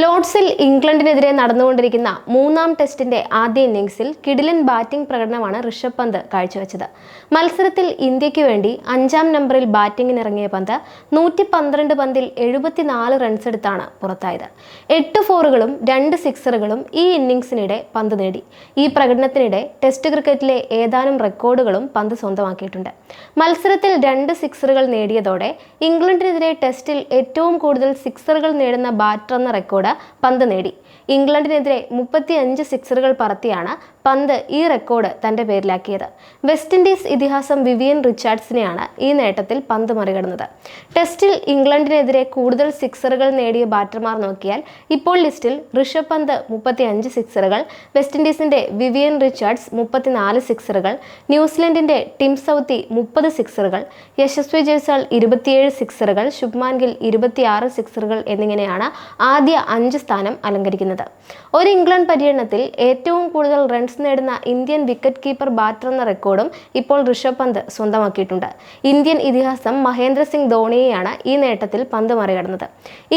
ലോർഡ്സിൽ ഇംഗ്ലണ്ടിനെതിരെ നടന്നുകൊണ്ടിരിക്കുന്ന മൂന്നാം ടെസ്റ്റിന്റെ ആദ്യ ഇന്നിംഗ്സിൽ കിടിലൻ ബാറ്റിംഗ് പ്രകടനമാണ് ഋഷഭ് പന്ത് കാഴ്ചവെച്ചത്. മത്സരത്തിൽ ഇന്ത്യയ്ക്ക് വേണ്ടി അഞ്ചാം നമ്പറിൽ ബാറ്റിംഗിനിറങ്ങിയ പന്ത് നൂറ്റി പന്ത്രണ്ട് പന്തിൽ എഴുപത്തിനാല് റൺസ് എടുത്താണ് പുറത്തായത്. എട്ട് ഫോറുകളും രണ്ട് സിക്സറുകളും ഈ ഇന്നിംഗ്സിനിടെ പന്ത് നേടി. ഈ പ്രകടനത്തിനിടെ ടെസ്റ്റ് ക്രിക്കറ്റിലെ ഏതാനും റെക്കോർഡുകളും പന്ത് സ്വന്തമാക്കിയിട്ടുണ്ട്. മത്സരത്തിൽ രണ്ട് സിക്സറുകൾ നേടിയതോടെ ഇംഗ്ലണ്ടിനെതിരെ ടെസ്റ്റിൽ ഏറ്റവും കൂടുതൽ സിക്സറുകൾ നേടുന്ന ബാറ്റർ എന്ന റെക്കോർഡ് പന്ത് നേടി. ഇംഗ്ലണ്ടിനെതിരെ മുപ്പത്തിയഞ്ച് സിക്സറുകൾ പറത്തിയാണ് പന്ത് ഈ റെക്കോർഡ് തന്റെ പേരിലാക്കിയത്. വെസ്റ്റ് ഇൻഡീസ് ഇതിഹാസം വിവിയൻ റിച്ചാർഡ്സിനെയാണ് ഈ നേട്ടത്തിൽ പന്ത് മറികടന്നത്. ടെസ്റ്റിൽ ഇംഗ്ലണ്ടിനെതിരെ കൂടുതൽ സിക്സറുകൾ നേടിയ ബാറ്റർമാർ നോക്കിയാൽ ഇപ്പോൾ ലിസ്റ്റിൽ ഋഷഭ് പന്ത് മുപ്പത്തിയഞ്ച് സിക്സറുകൾ വെസ്റ്റ് ഇൻഡീസിന്റെ വിവിയൻ റിച്ചാർഡ്സ് മുപ്പത്തിനാല് സിക്സറുകൾ ന്യൂസിലൻഡിന്റെ ടിം സൗത്തി മുപ്പത് സിക്സറുകൾ യശസ്വി ജയ്സാൾ ഇരുപത്തിയേഴ് സിക്സറുകൾ ശുഭ്മാൻ ഗിൽ ഇരുപത്തിയാറ് സിക്സറുകൾ എന്നിങ്ങനെയാണ് ആദ്യ അഞ്ച് സ്ഥാനം അലങ്കരിക്കുന്നത്. ഒരു ഇംഗ്ലണ്ട് പര്യടനത്തിൽ ഏറ്റവും കൂടുതൽ റൺസ് നേടുന്ന ഇന്ത്യൻ വിക്കറ്റ് കീപ്പർ ബാറ്റർ എന്ന റെക്കോർഡും ഇപ്പോൾ ഋഷഭ് പന്ത് സ്വന്തമാക്കിയിട്ടുണ്ട്. ഇന്ത്യൻ ഇതിഹാസം മഹേന്ദ്ര സിംഗ് ധോണിയെയാണ് ഈ നേട്ടത്തിൽ പന്ത് മറികടന്നത്.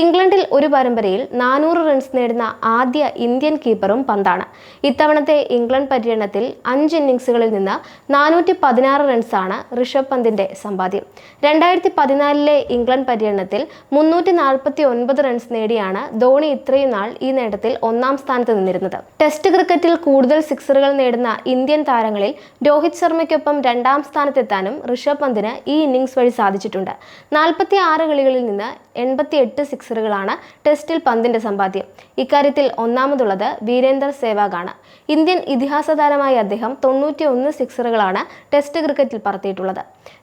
ഇംഗ്ലണ്ടിൽ ഒരു പരമ്പരയിൽ നാനൂറ് റൺസ് നേടുന്ന ആദ്യ ഇന്ത്യൻ കീപ്പറും പന്താണ്. ഇത്തവണത്തെ ഇംഗ്ലണ്ട് പര്യടനത്തിൽ അഞ്ച് ഇന്നിംഗ്സുകളിൽ നിന്ന് നാനൂറ്റി പതിനാറ് റൺസാണ് ഋഷഭ് പന്തിന്റെ സമ്പാദ്യം. രണ്ടായിരത്തി പതിനാലിലെ ഇംഗ്ലണ്ട് പര്യടനത്തിൽ മുന്നൂറ്റി നാൽപ്പത്തി ഒൻപത് റൺസ് നേടിയാണ് ധോണി ഇത്രയും നാൾ ഈ നേട്ടത്തിൽ ഒന്നാം സ്ഥാനത്ത് നിന്നിരുന്നത്. ടെസ്റ്റ് ക്രിക്കറ്റിൽ കൂടുതൽ സിക്സറുകൾ നേടുന്ന ഇന്ത്യൻ താരങ്ങളിൽ രോഹിത് ശർമ്മയ്ക്കൊപ്പം രണ്ടാം സ്ഥാനത്തെത്താനും ഋഷഭ് പന്തിന് ഈ ഇന്നിംഗ്സ് വഴി സാധിച്ചിട്ടുണ്ട്. നാൽപ്പത്തി ആറ് കളികളിൽ നിന്ന് എൺപത്തി എട്ട് സിക്സറുകളാണ് ടെസ്റ്റിൽ പന്തിന്റെ സമ്പാദ്യം. ഇക്കാര്യത്തിൽ ഒന്നാമതുള്ളത് വീരേന്ദർ സേവാഗാണ്. ഇന്ത്യൻ ഇതിഹാസ താരമായ അദ്ദേഹം തൊണ്ണൂറ്റി ഒന്ന് സിക്സറുകളാണ് ടെസ്റ്റ് ക്രിക്കറ്റിൽ പറത്തിയിട്ടുള്ളത്.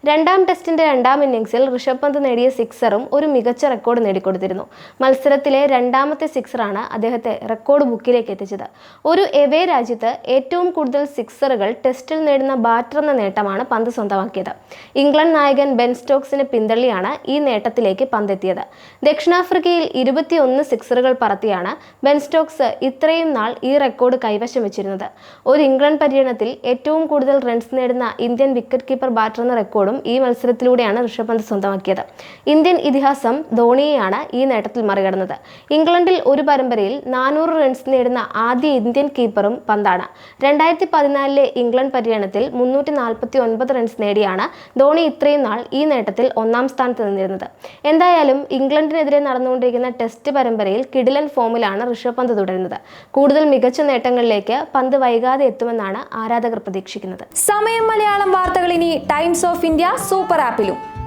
രണ്ടാം ടെസ്റ്റിന്റെ രണ്ടാം ഇന്നിംഗ്സിൽ ഋഷഭ് പന്ത് നേടിയ സിക്സറും ഒരു മികച്ച റെക്കോർഡ് നേടിക്കൊടുത്തിരുന്നു. മത്സരത്തിലെ രണ്ടാമത്തെ സിക്സറാണ് അദ്ദേഹത്തെ റെക്കോർഡ് ബുക്കിലേക്ക് എത്തിച്ചത്. ഒരു എവേ രാജ്യത്ത് ഏറ്റവും കൂടുതൽ സിക്സറുകൾ ടെസ്റ്റിൽ നേടുന്ന ബാറ്റർ എന്ന നേട്ടമാണ് പന്ത് സ്വന്തമാക്കിയത്. ഇംഗ്ലണ്ട് നായകൻ ബെൻ സ്റ്റോക്സിന് പിന്തള്ളിയാണ് ഈ നേട്ടത്തിലേക്ക് പന്തെത്തിയത്. ദക്ഷിണാഫ്രിക്കയിൽ ഇരുപത്തിയൊന്ന് സിക്സറുകൾ പറത്തിയാണ് ബെൻ സ്റ്റോക്സ് ഇത്രയും നാൾ ഈ റെക്കോർഡ് കൈവശം വെച്ചിരുന്നത്. ഒരു ഇംഗ്ലണ്ട് പര്യടനത്തിൽ ഏറ്റവും കൂടുതൽ റൺസ് നേടുന്ന ഇന്ത്യൻ വിക്കറ്റ് കീപ്പർ ബാറ്റർ എന്ന റെക്കോർഡും ഈ മത്സരത്തിലൂടെയാണ് ഋഷഭ് പന്ത് സ്വന്തമാക്കിയത്. ഇന്ത്യൻ ഇതിഹാസം ധോണിയെയാണ് ഈ നേട്ടത്തിൽ മറികടന്നത്. ഇംഗ്ലണ്ടിൽ ഒരു പരമ്പരയിൽ നാനൂറ് റൺസ് നേടുന്ന ആദ്യ ഇന്ത്യൻ കീപ്പറും പന്താണ്. രണ്ടായിരത്തി പതിനാലിലെ ഇംഗ്ലണ്ട് പര്യടനത്തിൽ മുന്നൂറ്റി നാൽപ്പത്തി ഒൻപത് റൺസ് നേടിയാണ് ധോണി ഇത്രയും നാൾ ഈ നേട്ടത്തിൽ ഒന്നാം സ്ഥാനത്ത് നിന്നിരുന്നത്. എന്തായാലും ഇംഗ്ലണ്ടിനെതിരെ നടന്നുകൊണ്ടിരിക്കുന്ന ടെസ്റ്റ് പരമ്പരയിൽ കിഡിലൻ ഫോമിലാണ് ഋഷഭ് പന്ത് തുടരുന്നത്. കൂടുതൽ മികച്ച നേട്ടങ്ങളിലേക്ക് പന്ത് വൈകാതെ എത്തുമെന്നാണ് ആരാധകർ പ്രതീക്ഷിക്കുന്നത്. സമയം മലയാളം വാർത്തകൾ ഇനി ടൈംസ് ഓഫ് ഇന്ത്യ സൂപ്പർ ആപ്പിലും